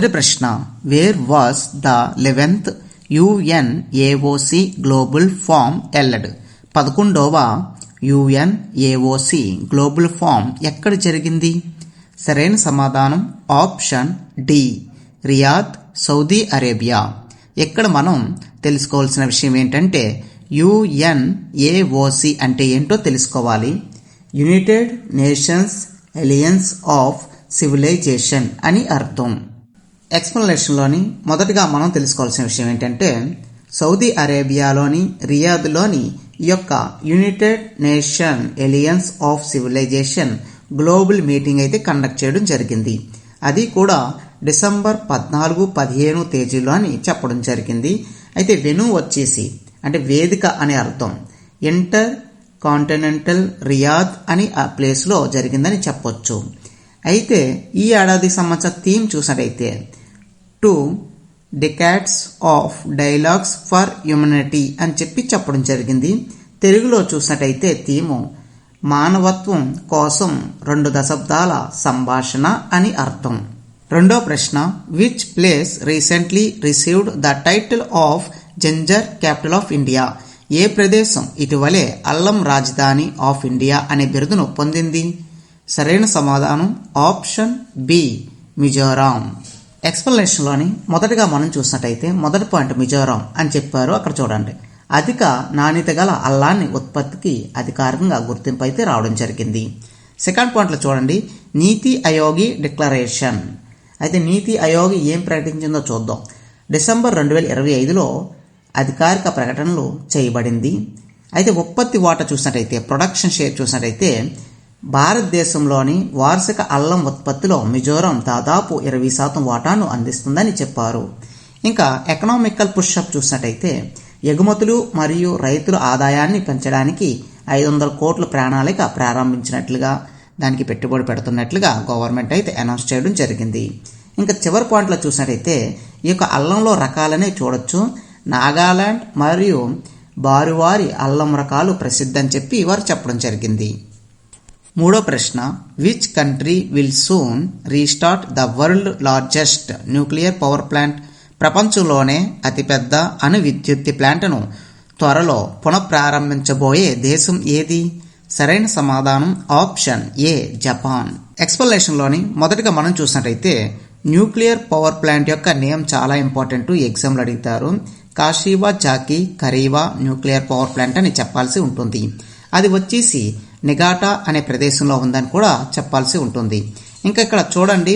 మొదటి ప్రశ్న where was the eleventh UNAOC global forum held పదకొండవ యుఎన్ఏఓసి గ్లోబల్ ఫామ్ ఎక్కడ జరిగింది? సరైన సమాధానం option D Riyadh Saudi Arabia ఇక్కడ మనం తెలుసుకోవాల్సిన విషయం ఏంటంటే యుఎన్ఏఓసి అంటే ఏంటో తెలుసుకోవాలి. United Nations alliance of civilisation అని అర్థం. ఎక్స్ప్లెనేషన్లోని మొదటగా మనం తెలుసుకోవాల్సిన విషయం ఏంటంటే సౌదీ అరేబియాలోని రియాద్లోని ఈ యొక్క United Nation alliance of civilisation global meeting అయితే కండక్ట్ చేయడం జరిగింది. అది కూడా డిసెంబర్ పద్నాలుగు పదిహేను తేదీలో అని చెప్పడం జరిగింది. అయితే వెను వచ్చేసి అంటే వేదిక అనే అర్థం ఇంటర్ కాంటినెంటల్ రియాద్ అని ఆ ప్లేస్లో జరిగిందని చెప్పొచ్చు. అయితే ఈ ఏడాది సంవత్సర థీమ్ చూసినట్టయితే two decades of dialogues for humanity అని చెప్పి చెప్పడం జరిగింది. తెలుగులో చూసినట్టయితే థీము మానవత్వం కోసం రెండు దశాబ్దాల సంభాషణ అని అర్థం. రెండో ప్రశ్న which place recently received the title of ginger capital of India ఏ ప్రదేశం? ఇటీవలే అల్లం రాజధాని ఆఫ్ ఇండియా అనే బిరుదును పొందింది. సరైన సమాధానం ఆప్షన్ బి మిజోరాం. ఎక్స్ప్లెనేషన్లోని మొదటగా మనం చూసినట్టయితే మొదటి పాయింట్ మిజోరాం అని చెప్పారు. అక్కడ చూడండి. అధిక నాణ్యత గల అల్లాన్ని ఉత్పత్తికి అధికారికంగా గుర్తింపు అయితే రావడం జరిగింది. సెకండ్ పాయింట్లో చూడండి. నీతి ఆయోగి డిక్లరేషన్. అయితే నీతి ఆయోగి ఏం ప్రకటించిందో చూద్దాం. డిసెంబర్ రెండు వేల ఇరవై ఐదులో అధికారిక ప్రకటనలు చేయబడింది. అయితే ఉత్పత్తి వాటా చూసినట్టయితే ప్రొడక్షన్ షేర్ చూసినట్టయితే భారతదేశంలోని వార్షిక అల్లం ఉత్పత్తిలో మిజోరాం దాదాపు ఇరవై శాతం వాటాను అందిస్తుందని చెప్పారు. ఇంకా ఎకనామికల్ పుష్అప్ చూసినట్టయితే ఎగుమతులు మరియు రైతుల ఆదాయాన్ని పెంచడానికి ఐదు వందల కోట్ల ప్రణాళిక ప్రారంభించినట్లుగా దానికి పెట్టుబడి పెడుతున్నట్లుగా గవర్నమెంట్ అయితే అనౌన్స్ చేయడం జరిగింది. ఇంకా చివరి పాయింట్లో చూసినట్టయితే ఈ యొక్క అల్లంలో రకాలనే చూడొచ్చు. నాగాలాండ్ మరియు బారువారి అల్లం రకాలు ప్రసిద్ధి అని చెప్పి వారు చెప్పడం జరిగింది. మూడో ప్రశ్న which country will soon restart the world largest nuclear power plant ప్రపంచంలోనే అతిపెద్ద అణు విద్యుత్ ప్లాంట్ను త్వరలో పునఃప్రారంభించబోయే దేశం ఏది? సరైన సమాధానం ఆప్షన్ ఏ జపాన్. ఎక్స్ప్లెనేషన్లోని మొదటగా మనం చూసినట్టయితే న్యూక్లియర్ పవర్ ప్లాంట్ యొక్క నేమ్ చాలా ఇంపార్టెంట్ ఎగ్జామ్లు అడుగుతారు. Kashiwazaki Kariwa nuclear power plant అని చెప్పాల్సి ఉంటుంది. అది వచ్చేసి నిఘాటా అనే ప్రదేశంలో ఉందని కూడా చెప్పాల్సి ఉంటుంది. ఇంకా ఇక్కడ చూడండి.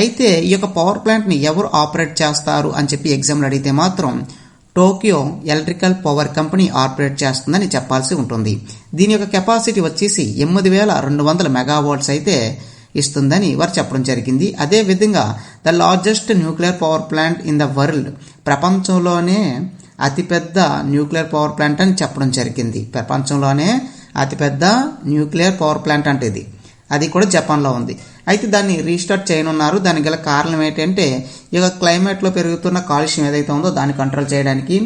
అయితే ఈ యొక్క పవర్ ప్లాంట్ని ఎవరు ఆపరేట్ చేస్తారు అని చెప్పి ఎగ్జామ్లు అడిగితే మాత్రం Tokyo electrical power company operate చేస్తుందని చెప్పాల్సి ఉంటుంది. దీని యొక్క కెపాసిటీ వచ్చేసి ఎనిమిది వేల రెండు వందల మెగావాట్స్ అయితే ఇస్తుందని వారు చెప్పడం జరిగింది. అదే విధంగా the largest nuclear power plant in the world ప్రపంచంలోనే అతిపెద్ద న్యూక్లియర్ పవర్ ప్లాంట్ అని చెప్పడం జరిగింది. ప్రపంచంలోనే అతిపెద్ద న్యూక్లియర్ పవర్ ప్లాంట్ అంటే ఇది. అది కూడా జపాన్లో ఉంది. అయితే దాన్ని రీస్టార్ట్ చేయనున్నారు. దానికి గల కారణం ఏంటంటే ఇక క్లైమేట్లో పెరుగుతున్న కాలుష్యం ఏదైతే ఉందో దాన్ని కంట్రోల్ చేయడానికి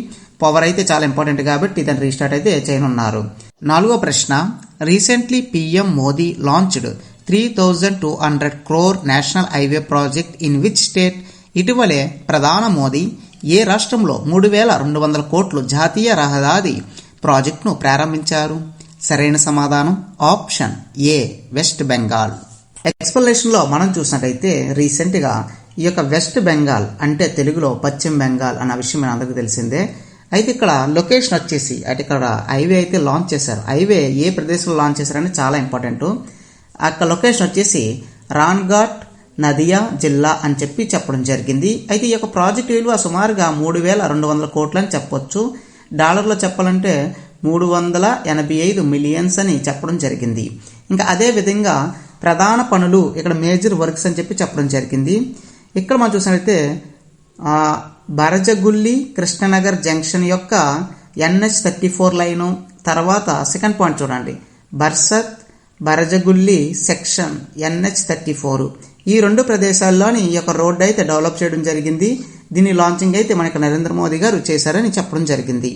పవర్ అయితే చాలా ఇంపార్టెంట్ కాబట్టి దాన్ని రీస్టార్ట్ అయితే చేయనున్నారు. నాలుగో ప్రశ్న recently PM Modi launched three thousand two hundred crore national highway project in which state ఇటీవలే ప్రధాన మోదీ ఏ రాష్ట్రంలో మూడు వేల రెండు వందల కోట్లు జాతీయ రహదారి ప్రాజెక్టును ప్రారంభించారు? సరైన సమాధానం? Option A West Bengal. ఎక్స్ప్లెనేషన్లో మనం చూసినట్టయితే రీసెంట్గా ఈ యొక్క వెస్ట్ బెంగాల్ అంటే తెలుగులో పశ్చిమ బెంగాల్ అన్న విషయం మన అందరికీ తెలిసిందే. అయితే ఇక్కడ లొకేషన్ వచ్చేసి అంటే ఇక్కడ హైవే అయితే లాంచ్ చేశారు. హైవే ఏ ప్రదేశంలో లాంచ్ చేశారని చాలా ఇంపార్టెంట్ అక్కడ లొకేషన్ వచ్చేసి రాన్ఘాట్ నదియా జిల్లా అని చెప్పి చెప్పడం జరిగింది. అయితే ఈ యొక్క ప్రాజెక్ట్ విలువ సుమారుగా మూడు వేల రెండు వందల కోట్లు అని చెప్పొచ్చు. డాలర్లో చెప్పాలంటే మూడు వందల ఎనభై ఐదు మిలియన్స్ అని చెప్పడం జరిగింది. ఇంకా అదే విధంగా ప్రధాన పనులు ఇక్కడ మేజర్ వర్క్స్ అని చెప్పి చెప్పడం జరిగింది. ఇక్కడ మనం చూసినట్లయితే బరజగుల్లి కృష్ణనగర్ జంక్షన్ యొక్క ఎన్హెచ్ థర్టీ ఫోర్ లైను తర్వాత సెకండ్ పాయింట్ చూడండి. Barasat Barajaguli section NH thirty four. ఈ రెండు ప్రదేశాల్లోని ఈ యొక్క రోడ్డు అయితే డెవలప్ చేయడం జరిగింది. దీని లాంచింగ్ అయితే మనకి నరేంద్ర మోదీ గారు చేశారని చెప్పడం జరిగింది.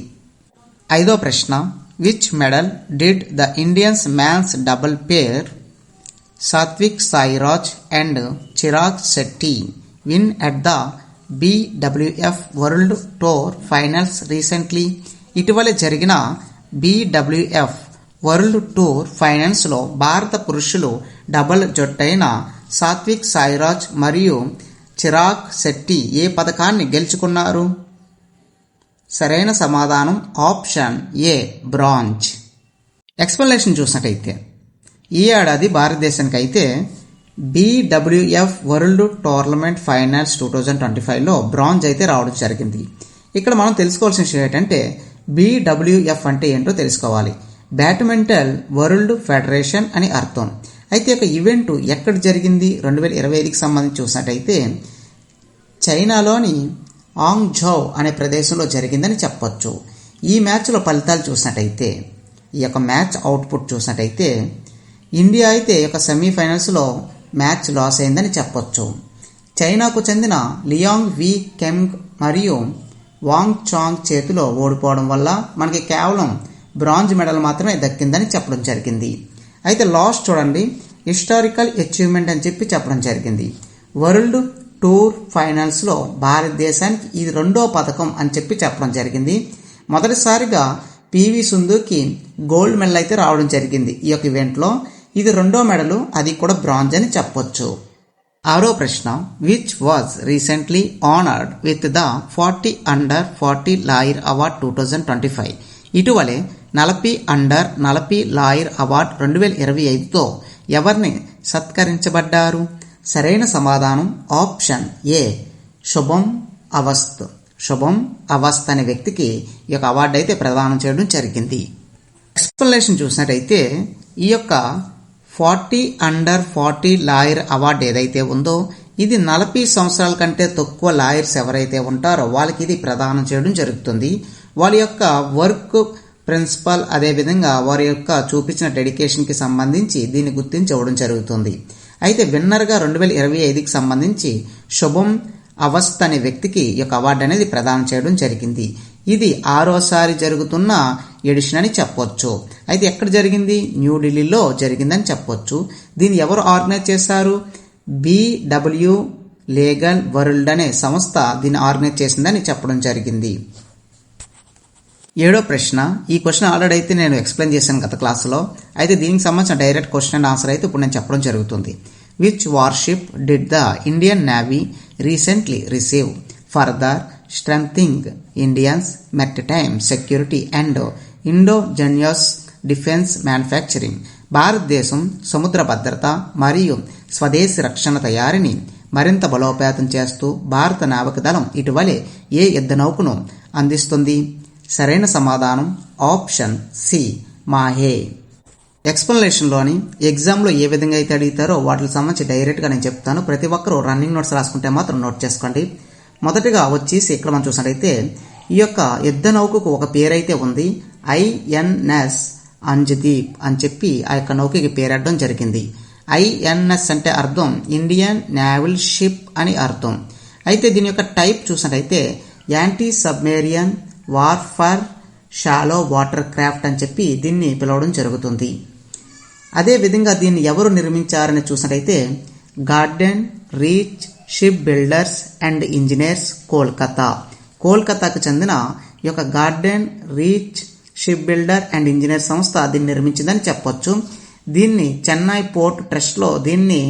ఐదో ప్రశ్న which medal did the Indians man's double pair Satwik Sairaj and Chirag Shetty win at the BWF world tour finals recently ఇటీవల జరిగిన బీడబ్ల్యూఎఫ్ వరల్డ్ టూర్ ఫైనల్స్లో భారత పురుషులు డబుల్ జట్టైన సాత్విక్ సాయిరాజ్ మరియు చిరాగ్ శెట్టి ఏ పథకాన్ని గెలుచుకున్నారు? సరైన సమాధానం ఆప్షన్ ఏ బ్రాంజ్ ఎక్స్ప్లెనేషన్ చూసినట్టయితే ఈ ఏడాది భారతదేశానికి అయితే BWF world tournament finals two thousand twenty ఫైవ్లో బ్రాంజ్ అయితే రావడం జరిగింది. ఇక్కడ మనం తెలుసుకోవాల్సిన విషయం ఏంటంటే బీడబ్ల్యూఎఫ్ అంటే ఏంటో తెలుసుకోవాలి. బ్యాడ్మింటన్ వరల్డ్ ఫెడరేషన్ అని అర్థం. అయితే ఒక ఈవెంట్ ఎక్కడ జరిగింది? రెండు వేల ఇరవై ఐదుకి సంబంధించి చూసినట్టయితే చైనాలోని ఆంగ్ ఝౌ అనే ప్రదేశంలో జరిగిందని చెప్పొచ్చు. ఈ మ్యాచ్లో ఫలితాలు చూసినట్టయితే ఈ యొక్క మ్యాచ్ అవుట్పుట్ చూసినట్టయితే ఇండియా అయితే ఈ యొక్క సెమీఫైనల్స్లో మ్యాచ్ లాస్ అయిందని చెప్పొచ్చు. చైనాకు చెందిన లియాంగ్ వి కెంగ్ మరియు వాంగ్ చాంగ్ చేతిలో ఓడిపోవడం వల్ల మనకి కేవలం బ్రాంజ్ మెడల్ మాత్రమే దక్కిందని చెప్పడం జరిగింది. అయితే లాస్ట్ చూడండి హిస్టారికల్ అచీవ్మెంట్ అని చెప్పి చెప్పడం జరిగింది. వరల్డ్ టూర్ ఫైనల్స్లో భారతదేశానికి ఇది రెండో పథకం అని చెప్పి చెప్పడం జరిగింది. మొదటిసారిగా పివి సింధుకి గోల్డ్ మెడల్ అయితే రావడం జరిగింది ఈ యొక్క ఈవెంట్లో. ఇది రెండో మెడలు అది కూడా బ్రాంజ్ అని చెప్పొచ్చు. ఆరో ప్రశ్న which was recently honoured with the forty under forty lawyer award two thousand twenty five ఇటీవలే నలభై అండర్ నలభై లాయర్ అవార్డ్ రెండు వేల ఇరవై ఐదుతో ఎవరిని సత్కరించబడ్డారు? సరైన సమాధానం ఆప్షన్ ఏ శుభం అవస్థ్ శుభం అవస్థ్ అనే వ్యక్తికి ఈ యొక్క అవార్డు అయితే ప్రదానం చేయడం జరిగింది. ఎక్స్ప్లెనేషన్ చూసినట్టయితే ఈ యొక్క forty under forty lawyer award ఏదైతే ఉందో ఇది నలభై సంవత్సరాల కంటే తక్కువ లాయర్స్ ఎవరైతే ఉంటారో వాళ్ళకి ఇది ప్రదానం చేయడం జరుగుతుంది. వాళ్ళ యొక్క వర్క్ ప్రిన్సిపల్ అదేవిధంగా వారి యొక్క చూపించిన డెడికేషన్కి సంబంధించి దీన్ని గుర్తించవడం జరుగుతుంది. అయితే విన్నర్గా రెండు వేల ఇరవై ఐదుకి సంబంధించి శుభం అవస్థ అనే వ్యక్తికి ఈ యొక్క అవార్డు అనేది ప్రదానం చేయడం జరిగింది. ఇది ఆరోసారి జరుగుతున్న ఎడిషన్ అని చెప్పొచ్చు. అయితే ఎక్కడ జరిగింది? న్యూఢిల్లీలో జరిగిందని చెప్పొచ్చు. దీన్ని ఎవరు ఆర్గనైజ్ చేశారు? బీడబ్ల్యూ లీగల్ వరల్డ్ అనే సంస్థ దీన్ని ఆర్గనైజ్ చేసిందని చెప్పడం జరిగింది. ఏడో ప్రశ్న. ఈ క్వశ్చన్ ఆల్రెడీ అయితే నేను ఎక్స్ప్లెయిన్ చేశాను గత క్లాసులో. అయితే దీనికి సంబంధించిన డైరెక్ట్ క్వశ్చన్ అండ్ ఆన్సర్ అయితే ఇప్పుడు నేను చెప్పడం జరుగుతుంది. Which warship did the Indian navy recently receive further strengthening Indian's maritime security and Indo indigenous defence manufacturing భారతదేశం సముద్ర భద్రత మరియు స్వదేశీ రక్షణ తయారీని మరింత బలోపేతం చేస్తూ భారత నావిక దళం ఇటీవలే ఏ యుద్ధ నౌకను అందిస్తుంది? సరైన సమాధానం? Option C. మాహే. ఎక్స్ప్లెనేషన్లోని ఎగ్జామ్లో ఏ విధంగా అయితే అడుగుతారో వాటికి సంబంధించి డైరెక్ట్గా నేను చెప్తాను. ప్రతి ఒక్కరూ రన్నింగ్ నోట్స్ రాసుకుంటే మాత్రం నోట్ చేసుకోండి. మొదటగా వచ్చేసి ఇక్కడ మనం చూసినట్టయితే ఈ యొక్క యుద్ధ నౌకకు ఒక పేరైతే ఉంది. ఐఎన్ఎస్ అంజదీప్ అని చెప్పి ఆ యొక్క నౌకకి పేరడం జరిగింది. ఐఎన్ఎస్ అంటే అర్థం ఇండియన్ నేవల్ షిప్ అని అర్థం. అయితే దీని యొక్క టైప్ చూసినట్టయితే anti submarine warfare shallow water craft అని చెప్పి దీన్ని పిలవడం జరుగుతుంది. అదే విధంగా దీన్ని ఎవరు నిర్మించారని చూసినట్టయితే Garden Reach Ship Builders and Engineers Kolkata. కోల్కతాకు చెందిన ఈ యొక్క Garden Reach Ship Builder and Engineer సంస్థ దీన్ని నిర్మించిందని చెప్పొచ్చు. దీన్ని చెన్నై పోర్ట్ ట్రస్ట్లో దీన్ని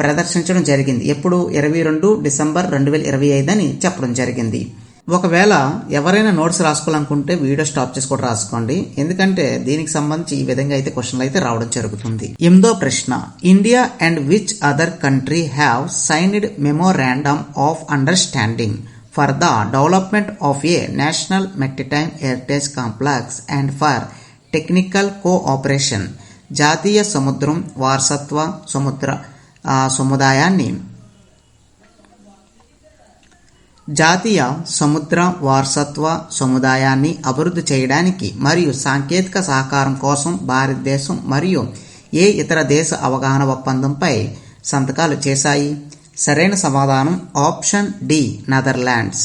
ప్రదర్శించడం జరిగింది. ఎప్పుడు? ఇరవై రెండు డిసెంబర్ రెండు వేల ఇరవై ఐదు అని చెప్పడం జరిగింది. ఒకవేళ ఎవరైనా నోట్స్ రాసుకోవాలనుకుంటే వీడియో స్టాప్ చేసి కూడా రాసుకోండి. ఎందుకంటే దీనికి సంబంధించి ఈ విధంగా అయితే క్వశ్చన్లు అయితే రావడం జరుగుతుంది. ఎనిమిదో ప్రశ్న. India and which other country have signed memorandum of understanding for the development of a national maritime heritage complex and for technical cooperation జాతీయ సముద్రం వారసత్వ సముద్ర సముదాయాన్ని జాతీయ సముద్ర వారసత్వ సముదాయాన్ని అభివృద్ధి చేయడానికి మరియు సాంకేతిక సహకారం కోసం భారతదేశం మరియు ఏ ఇతర దేశ అవగాహన ఒప్పందంపై సంతకాలు చేశాయి. సరైన సమాధానం ఆప్షన్ డి నెదర్లాండ్స్.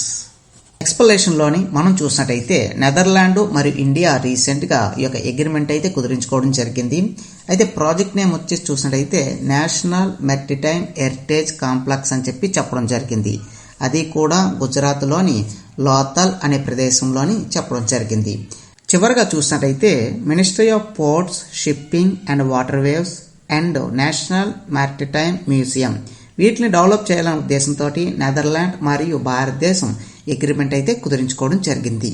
ఎక్స్ప్లెనేషన్లోని మనం చూసినట్టయితే నెదర్లాండ్ మరియు ఇండియా రీసెంట్గా ఈ యొక్క అగ్రిమెంట్ అయితే కుదిరించుకోవడం జరిగింది. అయితే ప్రాజెక్ట్ నేమ్ వచ్చేసి చూసినట్టయితే నేషనల్ మెర్టిటైమ్ హెరిటేజ్ కాంప్లెక్స్ అని చెప్పి చెప్పడం జరిగింది. అది కూడా గుజరాత్లోని లోతల్ అనే ప్రదేశంలోని చెప్పడం జరిగింది. చివరిగా చూసినట్టయితే ministry of ports shipping and waterways and national maritime museum వీటిని డెవలప్ చేయాలనే ఉద్దేశంతో నెదర్లాండ్ మరియు భారతదేశం అగ్రిమెంట్ అయితే కుదిరించుకోవడం జరిగింది.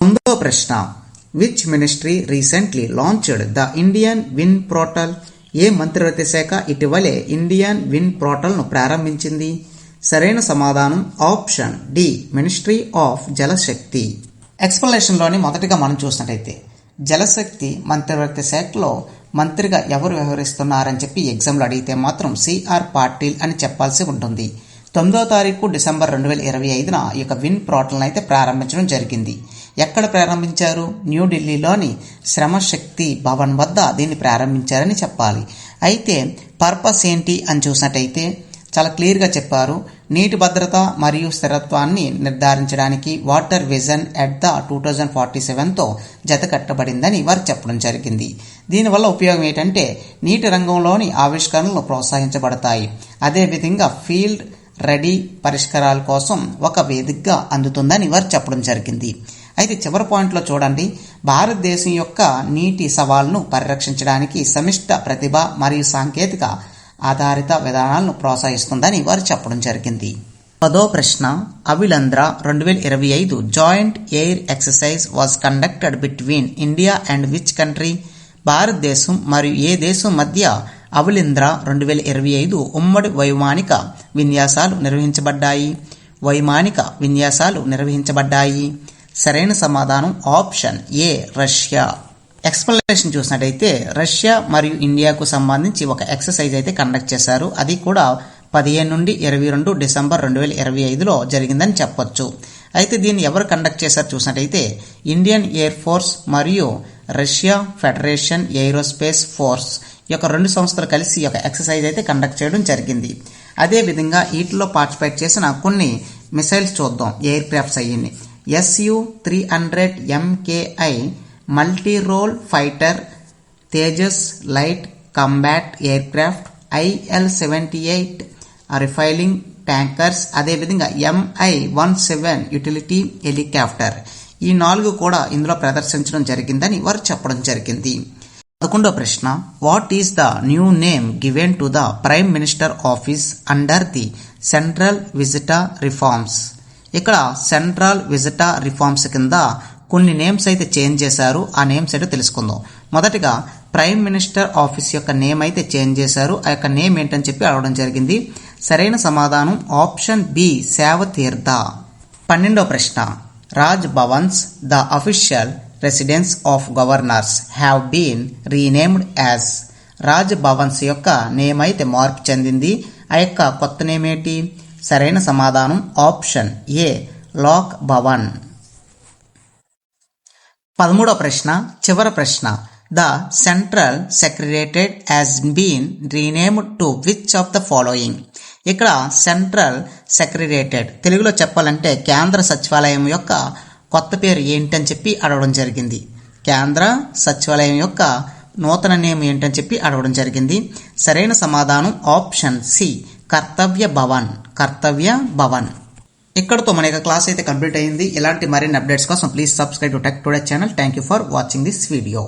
తొమ్మిదో ప్రశ్న. Which ministry recently launched the Indian win portal ఏ మంత్రివర్గ శాఖ ఇటీవలే ఇండియన్ విన్ పోర్టల్ను ప్రారంభించింది? సరైన సమాధానం option D ministry of Jalshakti. ఎక్స్ప్లెనేషన్లోని మొదటిగా మనం చూసినట్టయితే జలశక్తి మంత్రివర్గ శాఖలో మంత్రిగా ఎవరు వ్యవహరిస్తున్నారని చెప్పి ఎగ్జామ్లో అడిగితే మాత్రం సిఆర్ పాటిల్ అని చెప్పాల్సి ఉంటుంది. తొమ్మిదో తారీఖు డిసెంబర్ రెండు వేల ఇరవై ఐదున ఈ యొక్క విన్ పోర్టల్ని అయితే ప్రారంభించడం జరిగింది. ఎక్కడ ప్రారంభించారు? న్యూఢిల్లీలోని శ్రమశక్తి భవన్ వద్ద దీన్ని ప్రారంభించారని చెప్పాలి. అయితే పర్పస్ ఏంటి అని చూసినట్టయితే చాలా క్లియర్గా చెప్పారు. నీటి భద్రత మరియు స్థిరత్వాన్ని నిర్ధారించడానికి water vision at the two thousand forty సెవెన్తో జత కట్టబడిందని వారు చెప్పడం జరిగింది. దీనివల్ల ఉపయోగం ఏంటంటే నీటి రంగంలోని ఆవిష్కరణలు ప్రోత్సహించబడతాయి. అదేవిధంగా ఫీల్డ్ రెడీ పరిష్కారాల కోసం ఒక వేదికగా అందుతుందని వారు చెప్పడం జరిగింది. అయితే చివరి పాయింట్లో చూడండి. భారతదేశం యొక్క నీటి సవాల్ను పరిరక్షించడానికి సమిష్ట ప్రతిభ మరియు సాంకేతిక ఆధారిత విధానాలను ప్రోత్సహిస్తుందని వారు చెప్పడం జరిగింది. పదో ప్రశ్న అవిలంద్ర రెండు వేల ఇరవై ఐదు joint air exercise was conducted between India and which country? భారతదేశం మరియు ఏ దేశం మధ్య అవిలింద్ర రెండు వేల ఇరవై ఐదు ఉమ్మడి వైమానిక విన్యాసాలు నిర్వహించబడ్డాయి? వైమానిక విన్యాసాలు నిర్వహించబడ్డాయి. సరైన సమాధానం ఆప్షన్ ఏ రష్యా. ఎక్స్ప్లెనేషన్ చూసినట్టయితే రష్యా మరియు ఇండియాకు సంబంధించి ఒక ఎక్సర్సైజ్ అయితే కండక్ట్ చేశారు. అది కూడా పదిహేను నుండి ఇరవై రెండు డిసెంబర్ రెండు వేల ఇరవై ఐదులో జరిగిందని చెప్పొచ్చు. అయితే దీన్ని ఎవరు కండక్ట్ చేశారు చూసినట్టయితే ఇండియన్ ఎయిర్ ఫోర్స్ మరియు రష్యా ఫెడరేషన్ ఎయిరోస్పేస్ ఫోర్స్ యొక్క రెండు సంస్థలు కలిసి ఈ యొక్క ఎక్సర్సైజ్ అయితే కండక్ట్ చేయడం జరిగింది. అదేవిధంగా వీటిలో పార్టిసిపేట్ చేసిన కొన్ని మిసైల్స్ చూద్దాం. ఎయిర్ క్రాఫ్ట్స్ అయ్యింది SU three hundred MKI multi role fighter Tejas light combat aircraft IL seventy eight refuelling tankers అదేవిధంగా MI one seven utility helicopter ఈ నాలుగు కూడా ఇందులో ప్రదర్శించడం జరిగిందని వారు చెప్పడం జరిగింది. పదకొండో ప్రశ్న what is the new name given to the prime minister office under the central vista reforms ఇక్కడ సెంట్రల్ విజిటా రిఫార్మ్స్ కింద కొన్ని నేమ్స్ అయితే చేంజ్ చేశారు. ఆ నేమ్స్ అయితే తెలుసుకుందాం. మొదటిగా ప్రైమ్ మినిస్టర్ ఆఫీస్ యొక్క నేమ్ అయితే చేంజ్ చేశారు. ఆ యొక్క నేమ్ ఏంటని చెప్పి అడగడం జరిగింది. సరైన సమాధానం ఆప్షన్ బి సేవ తీర్థ పన్నెండో ప్రశ్న. Raj Bhavans the official residence of governors have been renamed as Raj Bhavans యొక్క నేమ్ అయితే మార్పు చెందింది. ఆ యొక్క కొత్త నేమ్ ఏంటి? సరైన సమాధానం ఆప్షన్ ఏ లాక్ భవన్. పదమూడవ ప్రశ్న చివరి ప్రశ్న. The central secretariat as been renamed to which of the following ఇక్కడ సెంట్రల్ సెక్రటరేటెడ్ తెలుగులో చెప్పాలంటే కేంద్ర సచివాలయం యొక్క కొత్త పేరు ఏంటని చెప్పి అడగడం జరిగింది. కేంద్ర సచివాలయం యొక్క నూతన నేమ్ ఏంటని చెప్పి అడగడం జరిగింది. సరైన సమాధానం ఆప్షన్ సి కర్తవ్య భవన్ కర్తవ్య భవన్. ఇక్కడతో మన యొక్క క్లాస్ అయితే కంప్లీట్ అయింది. ఇలాంటి మరిన్ని అప్డేట్స్ కోసం please subscribe to Tech Today channel thank you for watching this video